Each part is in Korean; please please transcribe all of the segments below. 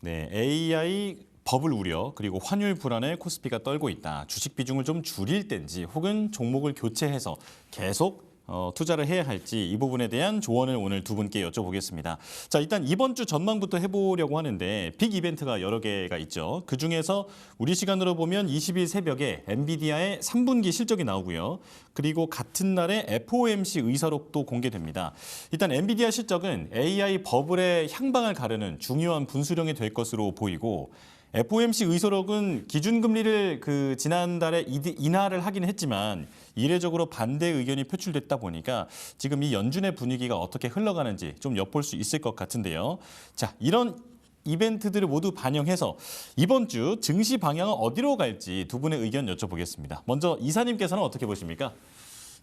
네, AI 버블 우려 그리고 환율 불안에 코스피가 떨고 있다. 주식 비중을 좀 줄일 땐지 혹은 종목을 교체해서 계속 어, 투자를 해야 할지 이 부분에 대한 조언을 오늘 두 분께 여쭤보겠습니다. 자, 일단 이번 주 전망부터 해보려고 하는데 빅 이벤트가 여러 개가 있죠. 그 중에서 우리 시간으로 보면 20일 새벽에 엔비디아의 3분기 실적이 나오고요. 그리고 같은 날에 FOMC 의사록도 공개됩니다. 일단 엔비디아 실적은 AI 버블의 향방을 가르는 중요한 분수령이 될 것으로 보이고 FOMC 의소록은 기준금리를 그 지난달에 인하를 하긴 했지만 이례적으로 반대 의견이 표출됐다 보니까 지금 이 연준의 분위기가 어떻게 흘러가는지 좀 엿볼 수 있을 것 같은데요. 자, 이런 이벤트들을 모두 반영해서 이번 주 증시 방향은 어디로 갈지 두 분의 의견 여쭤보겠습니다. 먼저 이사님께서는 어떻게 보십니까?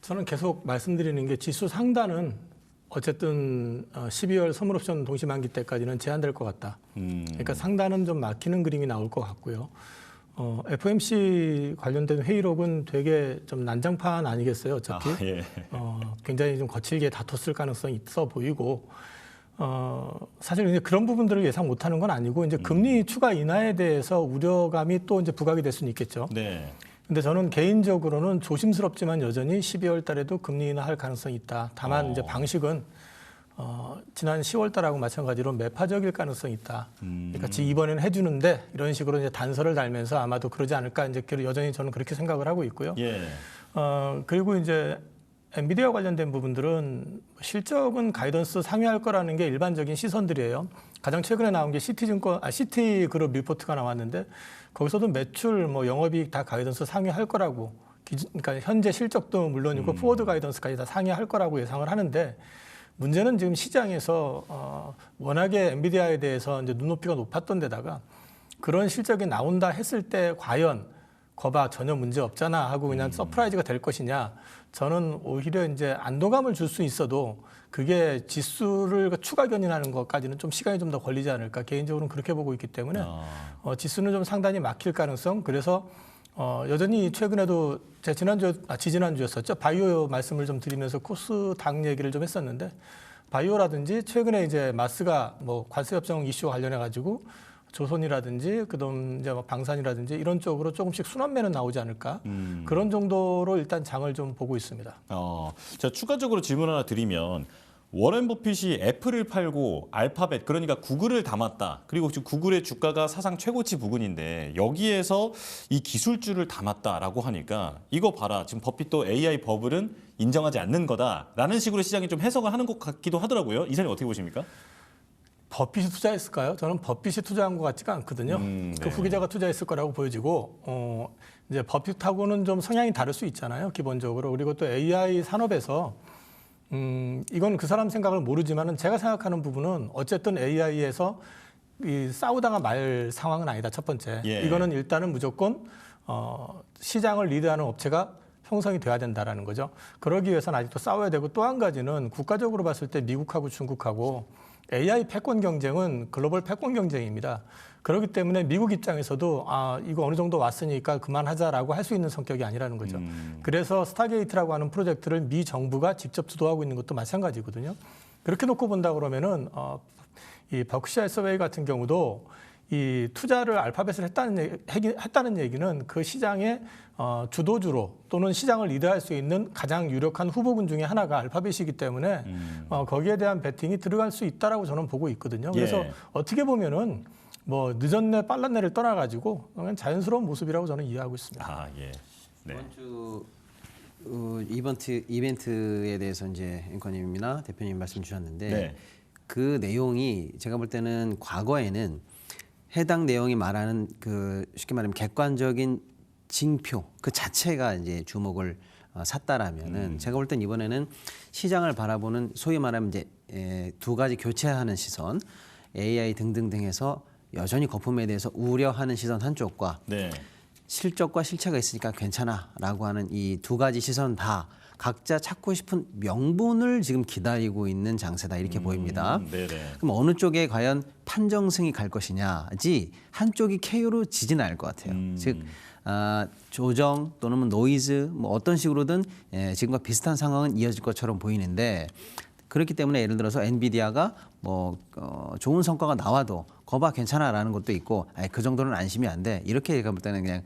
저는 계속 말씀드리는 게 지수 상단은 어쨌든 어, 12월 선물옵션 동시만기 때까지는 제한될 것 같다. 음, 그러니까 상단은 좀 막히는 그림이 나올 것 같고요. 어, FOMC 관련된 회의록은 되게 좀 난장판 아니겠어요, 어차피. 아, 예. 어, 굉장히 좀 거칠게 다퉜을 가능성이 있어 보이고 어, 사실 이제 그런 부분들을 예상 못하는 건 아니고 이제 금리 추가 인하에 대해서 우려감이 또 이제 부각이 될 수는 있겠죠. 네. 근데 저는 개인적으로는 조심스럽지만 여전히 12월 달에도 금리 인하할 가능성이 있다. 다만 어. 이제 방식은 어, 지난 10월 달하고 마찬가지로 매파적일 가능성이 있다. 음. 그러니까 지 이번에는 해주는데 이런 식으로 이제 단서를 달면서 아마도 그러지 않을까 이제 여전히 저는 그렇게 생각을 하고 있고요. 예. 어, 그리고 이제 엔비디아 관련된 부분들은 실적은 가이던스 상회할 거라는 게 일반적인 시선들이에요. 가장 최근에 나온 게 시티증권, 아, 시티그룹 리포트가 나왔는데 거기서도 매출, 뭐 영업이익 다 가이던스 상회할 거라고. 기준, 그러니까 현재 실적도 물론이고 포워드 가이던스까지 다 상회할 거라고 예상을 하는데 문제는 지금 시장에서 어, 워낙에 엔비디아에 대해서 이제 눈높이가 높았던 데다가 그런 실적이 나온다 했을 때 과연 거봐 전혀 문제 없잖아 하고 그냥 서프라이즈가 될 것이냐. 저는 오히려 이제 안도감을 줄 수 있어도 그게 지수를 추가 견인하는 것까지는 좀 시간이 좀 더 걸리지 않을까. 개인적으로는 그렇게 보고 있기 때문에 아, 어, 지수는 좀 상당히 막힐 가능성. 그래서 어, 여전히 최근에도 제 지난주 아 지지난주였었죠. 바이오 말씀을 좀 드리면서 코스닥 얘기를 좀 했었는데 바이오라든지 최근에 이제 마스가 뭐 관세 협정 이슈와 관련해 가지고 조선이라든지 그다음 이제 뭐 방산이라든지 이런 쪽으로 조금씩 순환매는 나오지 않을까 음. 그런 정도로 일단 장을 좀 보고 있습니다. 어, 자 추가적으로 질문 하나 드리면 워렌 버핏이 애플을 팔고 알파벳 그러니까 구글을 담았다. 그리고 지금 구글의 주가가 사상 최고치 부근인데 여기에서 이 기술주를 담았다라고 하니까 이거 봐라. 지금 버핏도 AI 버블은 인정하지 않는 거다라는 식으로 시장이 좀 해석을 하는 것 같기도 하더라고요. 이사님 어떻게 보십니까? 버핏이 투자했을까요? 저는 버핏이 투자한 것 같지가 않거든요. 음, 그 네. 후계자가 투자했을 거라고 보여지고 어, 이제 버핏하고는 좀 성향이 다를 수 있잖아요. 기본적으로 그리고 또 AI 산업에서 음, 이건 그 사람 생각을 모르지만은 제가 생각하는 부분은 어쨌든 AI에서 이 싸우다가 말 상황은 아니다. 첫 번째. 예. 이거는 일단은 무조건 어, 시장을 리드하는 업체가 형성이 돼야 된다라는 거죠. 그러기 위해서는 아직도 싸워야 되고 또 한 가지는 국가적으로 봤을 때 미국하고 중국하고 AI 패권 경쟁은 글로벌 패권 경쟁입니다. 그렇기 때문에 미국 입장에서도 아 이거 어느 정도 왔으니까 그만하자라고 할 수 있는 성격이 아니라는 거죠. 음. 그래서 스타게이트라고 하는 프로젝트를 미 정부가 직접 주도하고 있는 것도 마찬가지거든요. 그렇게 놓고 본다 그러면은 어, 이 버크셔 서웨이 같은 경우도 이 투자를 알파벳을 했다는 얘기, 했다는 얘기는 그 시장의 어, 주도주로 또는 시장을 리드할 수 있는 가장 유력한 후보군 중에 하나가 알파벳이기 때문에 어, 거기에 대한 베팅이 들어갈 수 있다라고 저는 보고 있거든요. 그래서 예. 어떻게 보면은 뭐 늦었네 빨랐네를 떠나가지고 그냥 자연스러운 모습이라고 저는 이해하고 있습니다. 아 예. 네. 이번 주 어, 이벤트 이벤트에 대해서 이제 앵커님이나 대표님 말씀 주셨는데 네. 그 내용이 제가 볼 때는 과거에는 해당 내용이 말하는 그 쉽게 말하면 객관적인 징표 그 자체가 이제 주목을 어, 샀다라면은 제가 볼 땐 이번에는 시장을 바라보는 소위 말하면 이제 에, 두 가지 교체하는 시선 AI 등등등해서 여전히 거품에 대해서 우려하는 시선 한쪽과 네. 실적과 실체가 있으니까 괜찮아라고 하는 이 두 가지 시선 다 각자 찾고 싶은 명분을 지금 기다리고 있는 장세다 이렇게 보입니다. 음, 네네. 그럼 어느 쪽에 과연 판정승이 갈 것이냐지 한쪽이 KO로 지진 않을 것 같아요. 음. 즉 아, 조정 또는 뭐 노이즈 뭐 어떤 식으로든 예, 지금과 비슷한 상황은 이어질 것처럼 보이는데 그렇기 때문에 예를 들어서 엔비디아가 뭐 어, 좋은 성과가 나와도 거봐 괜찮아라는 것도 있고 아이, 그 정도는 안심이 안 돼. 이렇게 볼 때는 그냥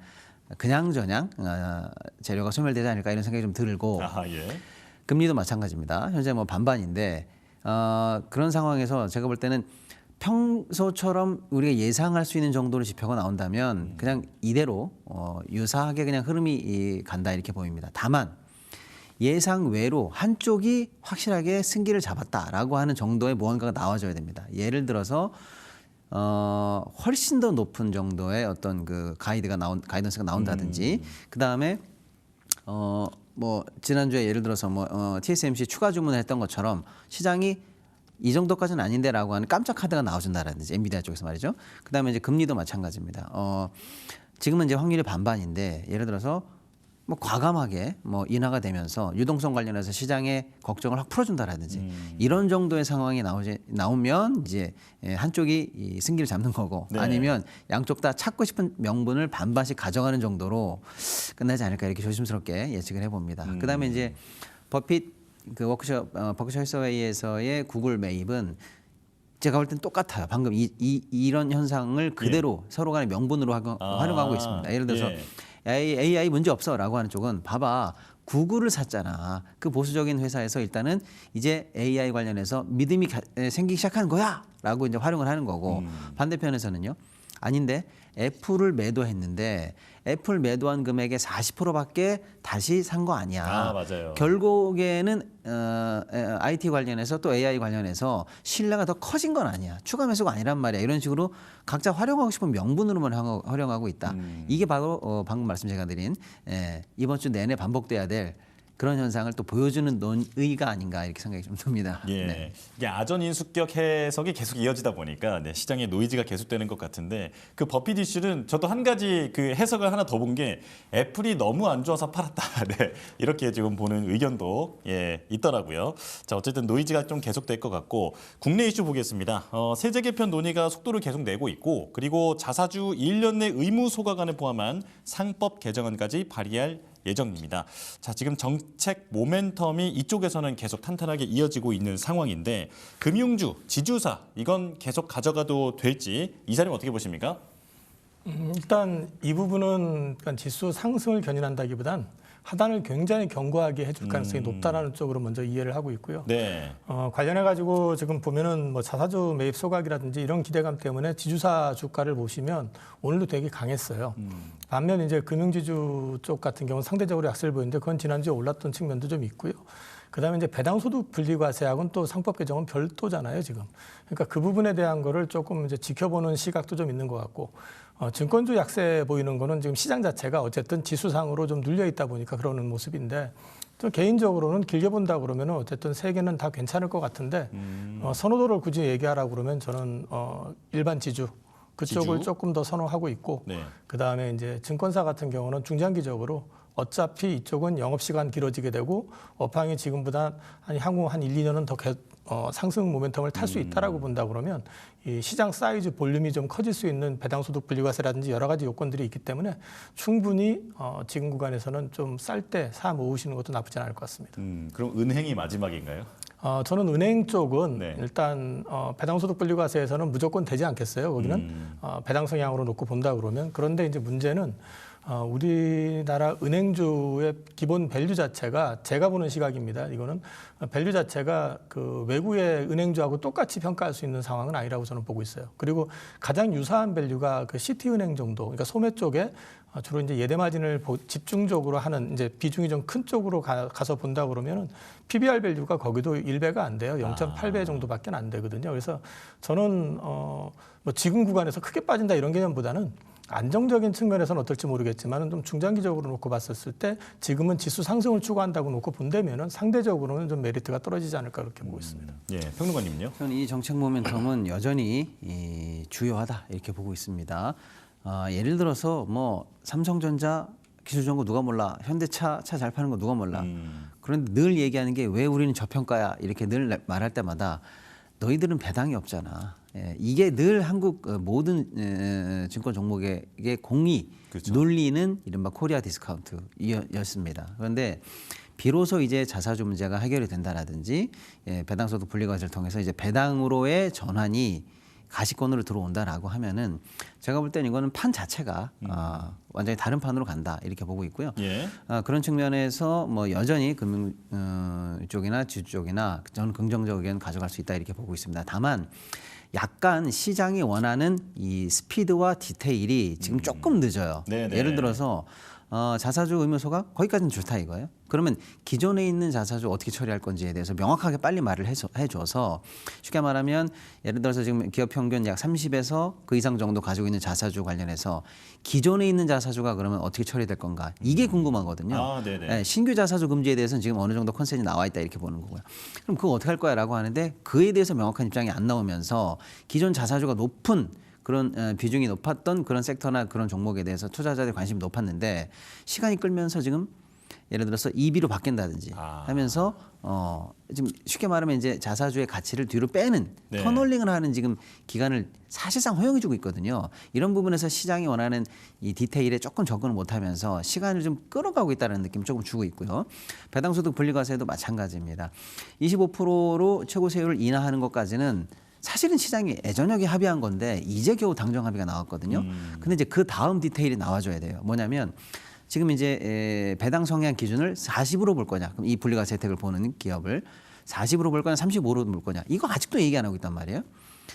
그냥 저냥 어, 재료가 소멸되지 않을까 이런 생각이 좀 들고 아하, 예. 금리도 마찬가지입니다. 현재 뭐 반반인데 어, 그런 상황에서 제가 볼 때는 평소처럼 우리가 예상할 수 있는 정도의 지표가 나온다면 그냥 이대로 어, 유사하게 그냥 흐름이 이, 간다 이렇게 보입니다. 다만 예상 외로 한쪽이 확실하게 승기를 잡았다라고 하는 정도의 무언가가 나와줘야 됩니다. 예를 들어서 어, 훨씬 더 높은 정도의 어떤 그 가이드가 나온 가이던스가 나온다든지 그 다음에 어 뭐 지난주에 예를 들어서 뭐 어, TSMC 추가 주문을 했던 것처럼 시장이 이 정도까지는 아닌데라고 하는 깜짝 카드가 나와준다라든지 엔비디아 쪽에서 말이죠. 그다음에 이제 금리도 마찬가지입니다. 어 지금은 이제 확률이 반반인데 예를 들어서 뭐 과감하게 뭐 인하가 되면서 유동성 관련해서 시장의 걱정을 확 풀어준다라든지 이런 정도의 상황이 나오지 나오면 이제 예, 한쪽이 이 승기를 잡는 거고 네. 아니면 양쪽 다 찾고 싶은 명분을 반반씩 가져가는 정도로 끝나지 않을까 이렇게 조심스럽게 예측을 해봅니다. 그다음에 이제 버핏 그 워크숍 어, 버크셔 헬스웨이에서의 구글 매입은 제가 볼 땐 똑같아요. 방금 이, 이 이런 현상을 그대로 서로 간의 명분으로 하, 아, 활용하고 있습니다. 예를 들어서 예. AI, AI 문제 없어라고 하는 쪽은 봐봐 구글을 샀잖아. 그 보수적인 회사에서 일단은 이제 AI 관련해서 믿음이 가- 에, 생기기 시작하는 거야라고 이제 활용을 하는 거고 음. 반대편에서는요. 아닌데 애플을 매도했는데 애플 매도한 금액의 40%밖에 다시 산 거 아니야. 아, 맞아요. 결국에는 어, 에, IT 관련해서 또 AI 관련해서 신뢰가 더 커진 건 아니야. 추가 매수가 아니란 말이야. 이런 식으로 각자 활용하고 싶은 명분으로만 활용- 활용하고 있다. 음. 이게 바로 어, 방금 말씀 제가 드린 에, 이번 주 내내 반복돼야 될 그런 현상을 또 보여주는 논의가 아닌가 이렇게 생각이 좀 듭니다. 예. 네. 이게 아전 인수격 해석이 계속 이어지다 보니까 네, 시장에 노이즈가 계속되는 것 같은데 그 버핏 이슈는 저도 한 가지 그 해석을 하나 더 본 게 애플이 너무 안 좋아서 팔았다. 네. 이렇게 지금 보는 의견도 예, 있더라고요. 자, 어쨌든 노이즈가 좀 계속될 것 같고 국내 이슈 보겠습니다. 어, 세제 개편 논의가 속도를 계속 내고 있고 그리고 자사주 1년 내 의무 소각안을 포함한 상법 개정안까지 발의할 예정입니다. 자, 지금 정책 모멘텀이 이쪽에서는 계속 탄탄하게 이어지고 있는 상황인데 금융주, 지주사 이건 계속 가져가도 될지 이사님 어떻게 보십니까? 음, 일단 이 부분은 지수 상승을 견인한다기보단 하단을 굉장히 견고하게 해줄 가능성이 높다라는 쪽으로 먼저 이해를 하고 있고요. 네. 어, 관련해 가지고 지금 보면은 뭐 자사주 매입 소각이라든지 이런 기대감 때문에 지주사 주가를 보시면 오늘도 되게 강했어요. 반면 이제 금융지주 쪽 같은 경우는 상대적으로 약세를 보이는데 그건 지난주에 올랐던 측면도 좀 있고요. 그다음에 이제 배당 소득 분리과세하고는 또 상법 개정은 별도잖아요 지금. 그러니까 그 부분에 대한 거를 조금 이제 지켜보는 시각도 좀 있는 것 같고. 어, 증권주 약세 보이는 거는 지금 시장 자체가 어쨌든 지수상으로 좀 눌려 있다 보니까 그러는 모습인데 또 개인적으로는 길게 본다 그러면은 어쨌든 세계는 다 괜찮을 것 같은데 어, 선호도를 굳이 얘기하라고 그러면 저는 어, 일반 지주 그쪽을 지주? 조금 더 선호하고 있고 네. 그 다음에 이제 증권사 같은 경우는 중장기적으로 어차피 이쪽은 영업시간 길어지게 되고 업황이 지금보다 한 향후 한 1, 2년은 더 개- 어, 상승 모멘텀을 탈 수 있다라고 본다 그러면 이 시장 사이즈 볼륨이 좀 커질 수 있는 배당 소득 분리과세라든지 여러 가지 요건들이 있기 때문에 충분히 어, 지금 구간에서는 좀 쌀 때 사 모으시는 것도 나쁘지 않을 것 같습니다. 음, 그럼 은행이 마지막인가요? 어, 저는 은행 쪽은 네. 일단 어, 배당소득 분리과세에서는 무조건 되지 않겠어요. 거기는 음. 어, 배당 성향으로 놓고 본다 그러면 그런데 이제 문제는 어, 우리나라 은행주의 기본 밸류 자체가 제가 보는 시각입니다. 이거는 어, 밸류 자체가 그 외국의 은행주하고 똑같이 평가할 수 있는 상황은 아니라고 저는 보고 있어요. 그리고 가장 유사한 밸류가 그 시티은행 정도, 그러니까 소매 쪽에 어, 주로 이제 예대 마진을 보- 집중적으로 하는 이제 비중이 좀 큰 쪽으로 가, 서 본다 그러면은 PBR 밸류가 거기도 1배가 안 돼요. 0.8배 정도밖에 안 되거든요. 그래서 저는 어, 뭐 지금 구간에서 크게 빠진다 이런 개념보다는 안정적인 측면에서는 어떨지 모르겠지만 좀 중장기적으로 놓고 봤었을 때 지금은 지수 상승을 추구한다고 놓고 본다면은 상대적으로는 좀 메리트가 떨어지지 않을까 그렇게 보고 있습니다. 예, 평론가님요. 저는 이 정책 모멘텀은 여전히 이 주요하다 이렇게 보고 있습니다. 아, 예를 들어서 뭐 삼성전자 기술 좋은 거 누가 몰라, 현대차 차 잘 파는 거 누가 몰라. 음. 그런데 늘 얘기하는 게 왜 우리는 저평가야 이렇게 늘 말할 때마다 너희들은 배당이 없잖아. 예, 이게 늘 한국 어, 모든 에, 증권 종목의 공이 그렇죠. 논리는 이른바 코리아 디스카운트였습니다. 그런데 비로소 이제 자사주 문제가 해결이 된다라든지 예, 배당소득 분리과세를 통해서 이제 배당으로의 전환이 가시권으로 들어온다라고 하면은 제가 볼 때는 이거는 판 자체가 아, 완전히 다른 판으로 간다 이렇게 보고 있고요. 예. 아, 그런 측면에서 뭐 여전히 금융 어, 쪽이나 지주 쪽이나 저는 긍정적 의견 가져갈 수 있다 이렇게 보고 있습니다. 다만 약간 시장이 원하는 이 스피드와 디테일이 지금 조금 늦어요. 네네. 예를 들어서 어, 자사주 의무소가 거기까지는 좋다 이거예요. 그러면 기존에 있는 자사주 어떻게 처리할 건지에 대해서 명확하게 빨리 말을 해줘, 해줘서 쉽게 말하면 예를 들어서 지금 기업 평균 약 30에서 그 이상 정도 가지고 있는 자사주 관련해서 기존에 있는 자사주가 그러면 어떻게 처리될 건가 이게 궁금하거든요. 아. 네, 신규 자사주 금지에 대해서는 지금 어느 정도 컨센이 나와 있다 이렇게 보는 거고요. 그럼 그거 어떻게 할 거야라고 하는데 그에 대해서 명확한 입장이 안 나오면서 기존 자사주가 높은 그런 어, 비중이 높았던 그런 섹터나 그런 종목에 대해서 투자자들의 관심이 높았는데 시간이 끌면서 지금 예를 들어서 EB로 바뀐다든지 아. 하면서 어 지금 쉽게 말하면 이제 자사주의 가치를 뒤로 빼는 네. 터널링을 하는 지금 기간을 사실상 허용해주고 있거든요. 이런 부분에서 시장이 원하는 이 디테일에 조금 접근을 못하면서 시간을 좀 끌어가고 있다는 느낌 조금 주고 있고요. 배당소득 분리과세도 마찬가지입니다. 25%로 최고 세율을 인하하는 것까지는 사실은 시장이 예전역에 합의한 건데 이제 겨우 당정 합의가 나왔거든요. 근데 이제 그 다음 디테일이 나와줘야 돼요. 뭐냐면 지금 이제 에, 배당 성향 기준을 40으로 볼 거냐. 그럼 이 분리과세 혜택을 보는 기업을 40으로 볼 거냐, 35로 볼 거냐. 이거 아직도 얘기 안 하고 있단 말이에요.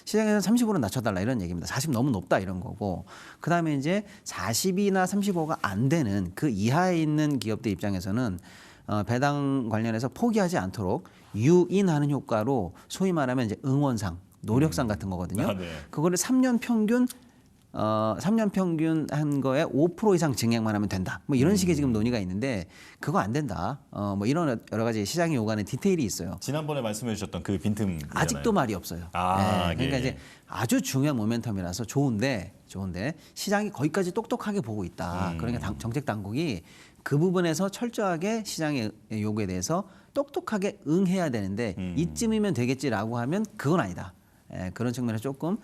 시장에서 30으로 낮춰달라 이런 얘기입니다. 40 너무 높다 이런 거고. 그 다음에 이제 40이나 35가 안 되는 그 이하에 있는 기업들 입장에서는 어, 배당 관련해서 포기하지 않도록 유인하는 효과로 소위 말하면 이제 응원상, 노력상 같은 거거든요. 아, 네. 그거를 3년 평균 어 3년 평균 한 거에 5% 이상 증액만 하면 된다. 뭐 이런 식의 지금 논의가 있는데 그거 안 된다. 어 뭐 이런 여러 가지 시장이 요구하는 디테일이 있어요. 지난번에 말씀해 주셨던 그 빈틈 아직도 말이 없어요. 아, 네, 그러니까 예. 이제 아주 중요한 모멘텀이라서 좋은데 좋은데 시장이 거기까지 똑똑하게 보고 있다. 음. 그러니까 당- 정책 당국이 그 부분에서 철저하게 시장의 요구에 대해서 똑똑하게 응해야 되는데 음. 이쯤이면 되겠지라고 하면 그건 아니다. 예, 그런 측면에서 조금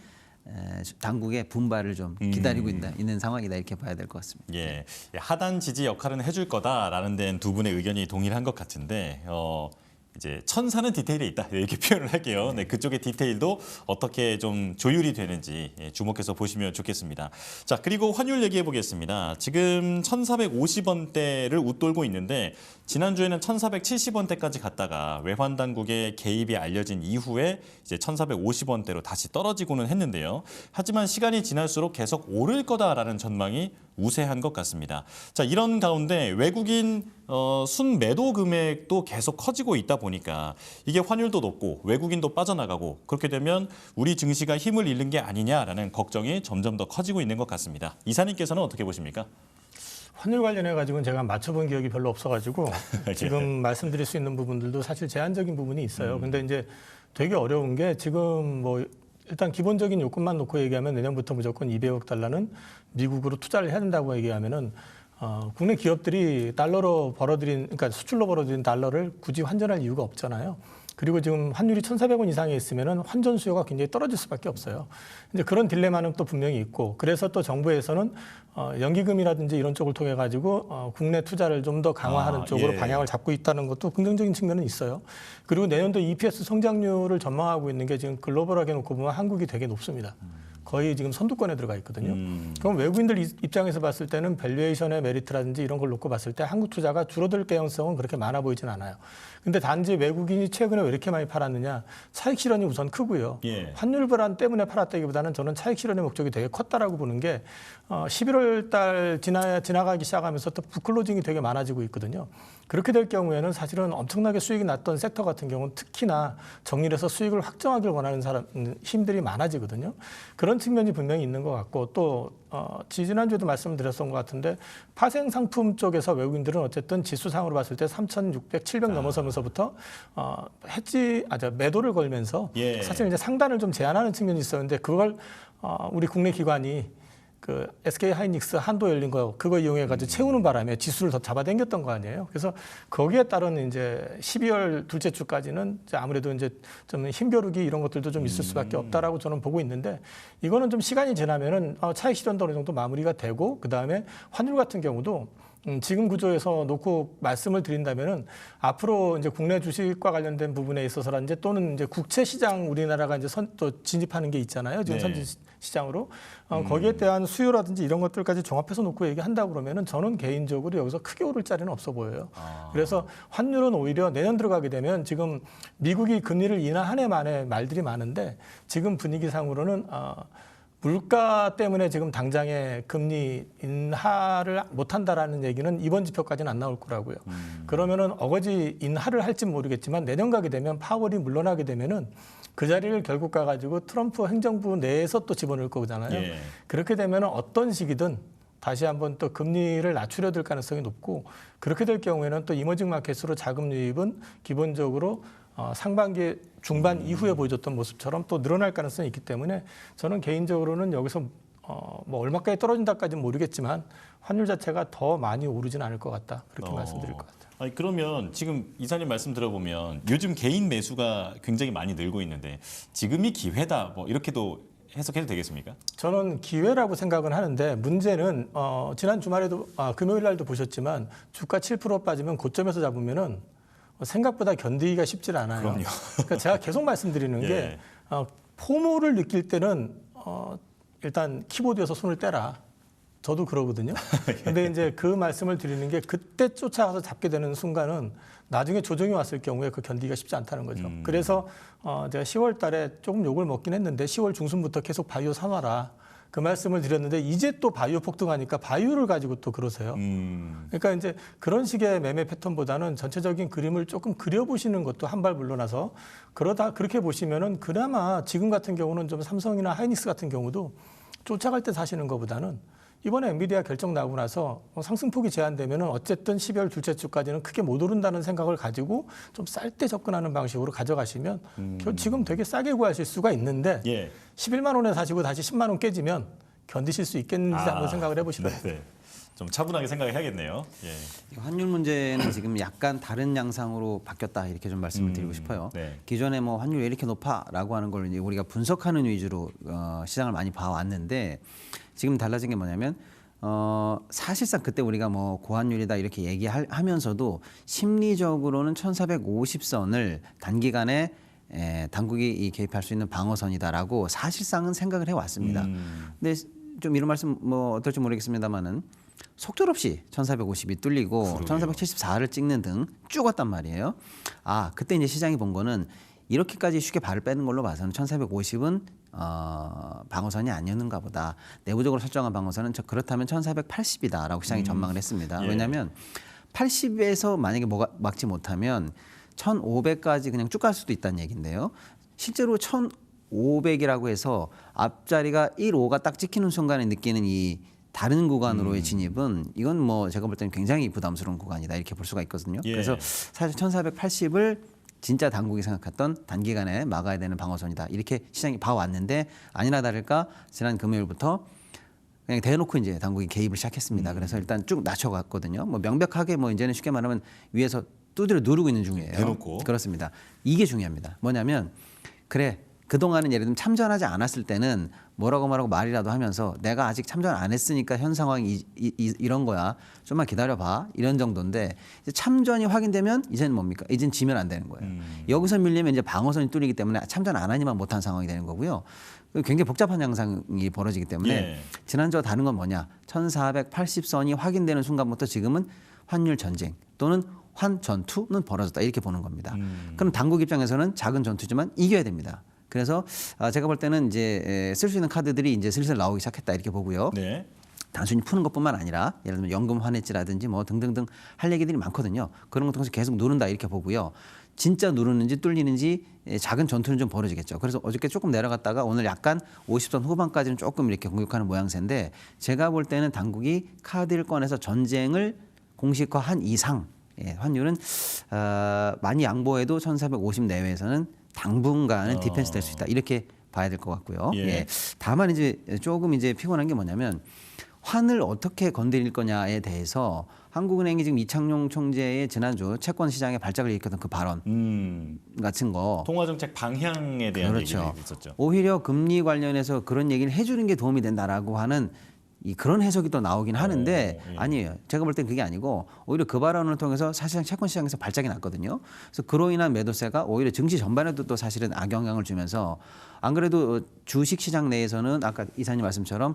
에, 당국의 분발을 좀 기다리고 음. 있다, 있는 상황이다 이렇게 봐야 될 것 같습니다. 예, 하단 지지 역할은 해줄 거다라는 데는 두 분의 의견이 동일한 것 같은데 어, 이제 천사는 디테일에 있다 이렇게 표현을 할게요. 네, 그쪽의 디테일도 어떻게 좀 조율이 되는지 예, 주목해서 보시면 좋겠습니다. 자, 그리고 환율 얘기해 보겠습니다. 지금 1,450원대를 웃돌고 있는데 지난주에는 1,470원대까지 갔다가 외환 당국의 개입이 알려진 이후에 이제 1,450원대로 다시 떨어지고는 했는데요. 하지만 시간이 지날수록 계속 오를 거다라는 전망이 우세한 것 같습니다. 자, 이런 가운데 외국인 어, 순 매도 금액도 계속 커지고 있다 보니까 이게 환율도 높고 외국인도 빠져나가고 그렇게 되면 우리 증시가 힘을 잃는 게 아니냐라는 걱정이 점점 더 커지고 있는 것 같습니다. 이사님께서는 어떻게 보십니까? 환율 관련해 가지고는 제가 맞춰본 기억이 별로 없어가지고 예. 지금 말씀드릴 수 있는 부분들도 사실 제한적인 부분이 음. 있어요. 근데 이제 되게 어려운 게 지금 뭐 일단 기본적인 요건만 놓고 얘기하면 내년부터 무조건 200억 달러는 미국으로 투자를 해야 된다고 얘기하면은 어, 국내 기업들이 달러로 벌어들인 그러니까 수출로 벌어들인 달러를 굳이 환전할 이유가 없잖아요. 그리고 지금 환율이 1,400원 이상에 있으면은 환전 수요가 굉장히 떨어질 수밖에 없어요. 이제 그런 딜레마는 또 분명히 있고 그래서 또 정부에서는 어, 연기금이라든지 이런 쪽을 통해 가지고 어, 국내 투자를 좀 더 강화하는 아, 쪽으로 예. 방향을 잡고 있다는 것도 긍정적인 측면은 있어요. 그리고 내년도 EPS 성장률을 전망하고 있는 게 지금 글로벌하게 놓고 보면 한국이 되게 높습니다. 거의 지금 선두권에 들어가 있거든요. 음. 그럼 외국인들 이- 입장에서 봤을 때는 밸류에이션의 메리트라든지 이런 걸 놓고 봤을 때 한국 투자가 줄어들 가능성은 그렇게 많아 보이진 않아요. 근데 단지 외국인이 최근에 왜 이렇게 많이 팔았느냐? 차익 실현이 우선 크고요. 예. 환율 불안 때문에 팔았다기보다는 저는 차익 실현의 목적이 되게 컸다라고 보는 게 어, 11월 달 지나 지나가기 시작하면서 또 부클로징이 되게 많아지고 있거든요. 그렇게 될 경우에는 사실은 엄청나게 수익이 났던 섹터 같은 경우는 특히나 정리해서 수익을 확정하길 원하는 사람 음, 힘들이 많아지거든요. 그런 측면이 분명히 있는 것 같고 또 어, 지지난주에도 말씀드렸던 것 같은데 파생 상품 쪽에서 외국인들은 어쨌든 지수상으로 봤을 때 3,600, 700 넘어서면서부터 어, 해지 아 저 매도를 걸면서 예. 사실 이제 상단을 좀 제한하는 측면이 있었는데 그걸 어, 우리 국내 기관이 그 SK 하이닉스 한도 열린 거 그거 이용해 가지고 채우는 바람에 지수를 더 잡아당겼던 거 아니에요. 그래서 거기에 따른 이제 12월 둘째 주까지는 이제 아무래도 이제 좀 힘겨루기 이런 것들도 좀 있을 수밖에 없다라고 저는 보고 있는데 이거는 좀 시간이 지나면은 어, 차익 실현도 어느 정도 마무리가 되고 그 다음에 환율 같은 경우도 음, 지금 구조에서 놓고 말씀을 드린다면은 앞으로 이제 국내 주식과 관련된 부분에 있어서라든지 또는 이제 국채 시장 우리나라가 이제 선, 또 진입하는 게 있잖아요. 지금 네. 선진 시- 시장으로. 어, 거기에 대한 수요라든지 이런 것들까지 종합해서 놓고 얘기한다고 그러면은 저는 개인적으로 여기서 크게 오를 자리는 없어 보여요. 그래서 환율은 오히려 내년 들어가게 되면 지금 미국이 금리를 인하한 해 만에 말들이 많은데 지금 분위기상으로는 어, 물가 때문에 지금 당장에 금리 인하를 못한다라는 얘기는 이번 지표까지는 안 나올 거라고요. 그러면은 어거지 인하를 할지 모르겠지만 내년 가게 되면 파월이 물러나게 되면은 그 자리를 결국 가가지고 트럼프 행정부 내에서 또 집어넣을 거잖아요. 예. 그렇게 되면은 어떤 시기든 다시 한번 또 금리를 낮추려 들 가능성이 높고 그렇게 될 경우에는 또 이머징 마켓으로 자금 유입은 기본적으로 어, 상반기 중반 이후에 보여줬던 모습처럼 또 늘어날 가능성이 있기 때문에 저는 개인적으로는 여기서 어, 뭐 얼마까지 떨어진다까지는 모르겠지만 환율 자체가 더 많이 오르지는 않을 것 같다 그렇게 어. 말씀드릴 것 같아요. 아니 그러면 지금 이사님 말씀 들어보면 요즘 개인 매수가 굉장히 많이 늘고 있는데 지금이 기회다 뭐 이렇게도 해석해도 되겠습니까? 저는 기회라고 생각은 하는데 문제는 어, 지난 주말에도 아, 금요일 날도 보셨지만 주가 7% 빠지면 고점에서 잡으면은 생각보다 견디기가 쉽지 않아요. 그럼요. 그러니까 제가 계속 말씀드리는 예. 게 어, 포모를 느낄 때는 어, 일단 키보드에서 손을 떼라. 저도 그러거든요. 근데 이제 그 말씀을 드리는 게 그때 쫓아가서 잡게 되는 순간은 나중에 조정이 왔을 경우에 그 견디기가 쉽지 않다는 거죠. 그래서 어, 제가 10월 달에 조금 욕을 먹긴 했는데 10월 중순부터 계속 바이오 사놔라. 그 말씀을 드렸는데 이제 또 바이오 폭등하니까 바이오를 가지고 또 그러세요. 음, 그러니까 이제 그런 식의 매매 패턴보다는 전체적인 그림을 조금 그려보시는 것도 한 발 물러나서 그러다 그렇게 보시면은 그나마 지금 같은 경우는 좀 삼성이나 하이닉스 같은 경우도 쫓아갈 때 사시는 것보다는 이번에 엔비디아 결정 나오고 나서 뭐 상승폭이 제한되면은 어쨌든 12월 둘째 주까지는 크게 못 오른다는 생각을 가지고 좀 쌀 때 접근하는 방식으로 가져가시면 겨- 지금 되게 싸게 구하실 수가 있는데 예. 11만 원에 사시고 다시 10만 원 깨지면 견디실 수 있겠는지 한번 생각을 해보시라고요. 네, 네. 좀 차분하게 생각해야겠네요. 예. 이 환율 문제는 지금 약간 다른 양상으로 바뀌었다 이렇게 좀 말씀을 드리고 싶어요. 네. 기존에 뭐 환율 왜 이렇게 높아라고 하는 걸 이제 우리가 분석하는 위주로 어, 시장을 많이 봐왔는데 지금 달라진 게 뭐냐면 어, 사실상 그때 우리가 뭐 고환율이다 이렇게 얘기하면서도 심리적으로는 1,450선을 단기간에 에, 당국이 이 개입할 수 있는 방어선이다라고 사실상은 생각을 해왔습니다. 음. 근데 좀 이런 말씀 뭐 어떨지 모르겠습니다만은 속절없이 1450이 뚫리고 1474를 찍는 등 쭉 왔단 말이에요. 아 그때 이제 시장이 본 거는 이렇게까지 쉽게 발을 빼는 걸로 봐서는 1450은 어, 방어선이 아니었는가 보다. 내부적으로 설정한 방어선은 저 그렇다면 1480이다라고 시장이 전망을 했습니다. 예. 왜냐하면 80에서 만약에 뭐가 막지 못하면 1500까지 그냥 쭉 갈 수도 있다는 얘기인데요. 실제로 1500이라고 해서 앞자리가 15가 딱 찍히는 순간에 느끼는 이 다른 구간으로의 음. 진입은 이건 뭐 제가 볼 때는 굉장히 부담스러운 구간이다 이렇게 볼 수가 있거든요. 예. 그래서 사실 1480을 진짜 당국이 생각했던 단기간에 막아야 되는 방어선이다 이렇게 시장이 봐왔는데 아니나 다를까 지난 금요일부터 그냥 대놓고 이제 당국이 개입을 시작했습니다. 그래서 일단 쭉 낮춰갔거든요. 뭐 명백하게 뭐 이제는 쉽게 말하면 위에서 두드려 누르고 있는 중이에요. 대놓고. 그렇습니다. 이게 중요합니다. 뭐냐면 그래 그동안은 예를 들면 참전하지 않았을 때는 뭐라고 말하고 말이라도 하면서 내가 아직 참전 안 했으니까 현 상황이 이, 이, 이 런 거야. 좀만 기다려봐. 이런 정도인데 참전이 확인되면 이제는 뭡니까? 이젠 지면 안 되는 거예요. 음. 여기서 밀리면 이제 방어선이 뚫리기 때문에 참전 안 하니만 못한 상황이 되는 거고요. 굉장히 복잡한 양상이 벌어지기 때문에 예. 지난주와 다른 건 뭐냐? 1480선이 확인되는 순간부터 지금은 환율 전쟁 또는 환 전투는 벌어졌다 이렇게 보는 겁니다. 음. 그럼 당국 입장에서는 작은 전투지만 이겨야 됩니다. 그래서 아, 제가 볼 때는 이제 쓸 수 있는 카드들이 이제 슬슬 나오기 시작했다 이렇게 보고요. 네. 단순히 푸는 것뿐만 아니라 예를 들면 연금 환해지라든지 뭐 등등등 할 얘기들이 많거든요. 그런 것 통해서 계속 누른다 이렇게 보고요. 진짜 누르는지 뚫리는지 예, 작은 전투는 좀 벌어지겠죠. 그래서 어저께 조금 내려갔다가 오늘 약간 50선 후반까지는 조금 이렇게 공격하는 모양새인데 제가 볼 때는 당국이 카드를 꺼내서 전쟁을 공식화한 이상 예, 환율은 어, 많이 양보해도 1450 내외에서는 당분간은 디펜스 될 수 있다 이렇게 봐야 될 것 같고요. 예. 예. 다만 이제 조금 이제 피곤한 게 뭐냐면 환을 어떻게 건드릴 거냐에 대해서 한국은행이 지금 이창용 총재의 지난주 채권 시장에 발작을 일으켰던 그 발언 음, 같은 거 통화 정책 방향에 대한 그렇죠. 얘기가 있었죠. 오히려 금리 관련해서 그런 얘기를 해주는 게 도움이 된다라고 하는 이 그런 해석이 또 나오긴 하는데 어, 예. 아니에요. 제가 볼 땐 그게 아니고 오히려 그 발언을 통해서 사실상 채권 시장에서 발작이 났거든요. 그래서 그로 인한 매도세가 오히려 증시 전반에도 또 사실은 악영향을 주면서 안 그래도 주식 시장 내에서는 아까 이사님 말씀처럼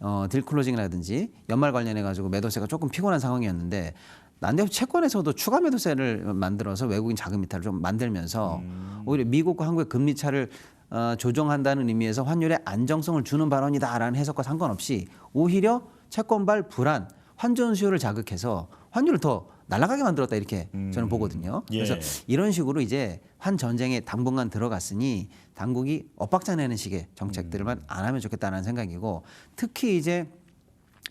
어, 딜클로징이라든지 연말 관련해 가지고 매도세가 조금 피곤한 상황이었는데 난데없이 채권에서도 추가 매도세를 만들어서 외국인 자금 이탈을 좀 만들면서 오히려 미국과 한국의 금리 차를 어, 조정한다는 의미에서 환율에 안정성을 주는 발언이다라는 해석과 상관없이 오히려 채권발 불안, 환전 수요를 자극해서 환율을 더 날아가게 만들었다 이렇게 저는 보거든요. 예. 그래서 이런 식으로 이제 환 전쟁에 당분간 들어갔으니 당국이 엇박자 내는 식의 정책들만 안 하면 좋겠다는 생각이고 특히 이제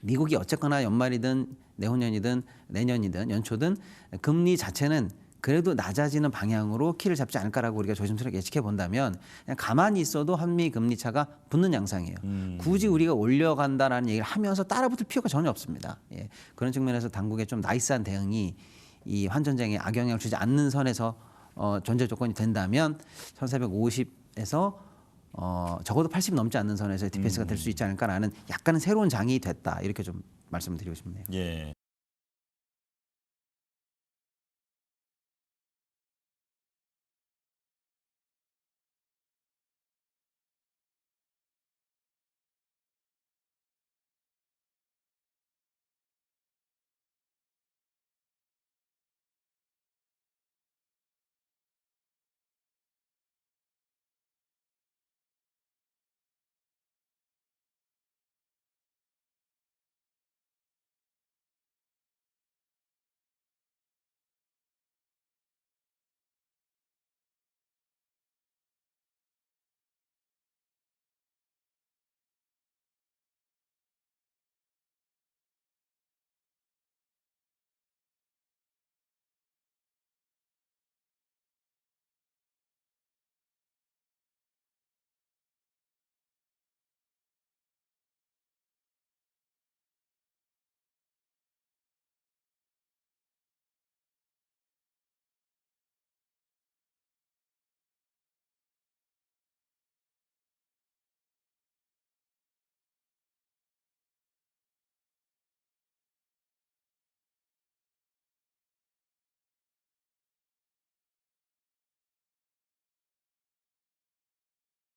미국이 어쨌거나 연말이든 내후년이든 내년이든 연초든 금리 자체는 그래도 낮아지는 방향으로 키를 잡지 않을까라고 우리가 조심스럽게 예측해 본다면 가만히 있어도 한미 금리 차가 붙는 양상이에요. 굳이 우리가 올려간다라는 얘기를 하면서 따라붙을 필요가 전혀 없습니다. 예. 그런 측면에서 당국의 좀 나이스한 대응이 이 환전쟁에 악영향을 주지 않는 선에서 어, 존재 조건이 된다면 1450에서 어, 적어도 80 넘지 않는 선에서 디펜스가 될 수 있지 않을까라는 약간은 새로운 장이 됐다 이렇게 좀 말씀을 드리고 싶네요. 예.